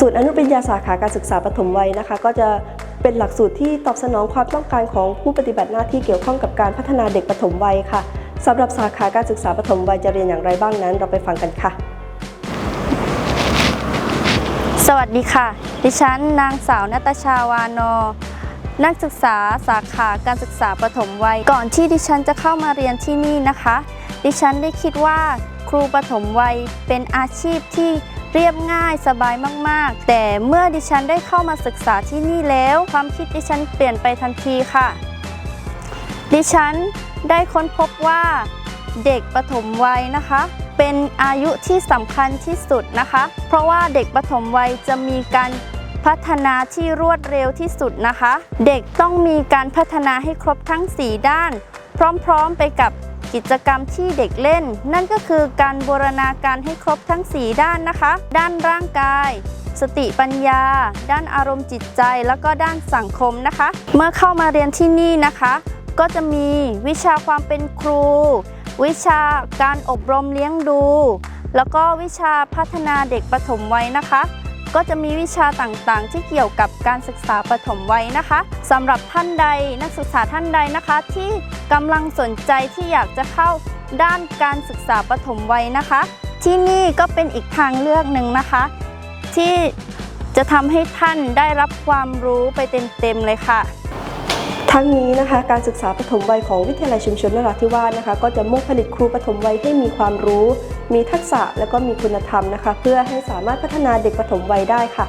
สูตรอนุปริญญาสาขาการศึกษาปฐมวัยนะคะ ก็จะเป็นหลักสูตรที่ตอบสนองความต้องการของผู้ปฏิบัติหน้าที่เกี่ยวข้องกับการพัฒนาเด็กปฐมวัยค่ะสำหรับสาขาการศึกษาปฐมวัยจะเรียนอย่างไรบ้างนั้น เราไปฟังกันค่ะ สวัสดีค่ะ ดิฉันนางสาวนัตชาวานอนักศึกษาสาขาการศึกษาปฐมวัย ก่อนที่ดิฉันจะเข้ามาเรียนที่นี่นะคะ ดิฉันได้คิดว่าครูปฐมวัยเป็นอาชีพที่ เรียบง่ายสบายมาก ๆ แต่เมื่อดิฉันได้เข้ามาศึกษาที่นี่แล้ว ความคิดดิฉันเปลี่ยนไปทันทีค่ะ ดิฉันได้ค้นพบว่าเด็กปฐมวัยนะคะ เป็นอายุที่สำคัญที่สุดนะคะ เพราะว่าเด็กปฐมวัยจะมีการพัฒนาที่รวดเร็วที่สุดนะคะ เด็กต้องมีการพัฒนาให้ครบทั้ง 4 ด้าน พร้อมๆไปกับ กิจกรรมที่เด็กเล่น นั่นก็คือการบูรณาการให้ครบทั้ง 4 ด้านนะคะ ด้านร่างกาย สติปัญญา ด้านอารมณ์จิตใจ แล้วก็ด้านสังคมนะคะ เมื่อเข้ามาเรียนที่นี่นะคะ ก็จะมีวิชาความเป็นครู วิชาการอบรมเลี้ยงดู แล้วก็วิชาพัฒนาเด็กปฐมวัยนะคะก็จะมีวิชาต่างๆ ที่เกี่ยวกับการศึกษาปฐมวัยนะคะสำหรับท่านใดนักศึกษาท่านใดนะคะที่ กำลังสนใจที่อยากจะเข้าด้านการศึกษาปฐมวัยนะคะ ที่นี่ก็เป็นอีกทางเลือกหนึ่งนะคะ ที่จะทำให้ท่านได้รับความรู้ไปเต็มๆเลยค่ะ ทั้งนี้นะคะการศึกษาปฐมวัยของวิทยาลัยชุมชนนราธิวาสนะคะ ก็จะมุ่งผลิตครูปฐมวัยให้มีความรู้ มีทักษะและก็มีคุณธรรมนะคะ เพื่อให้สามารถพัฒนาเด็กปฐมวัยได้ค่ะ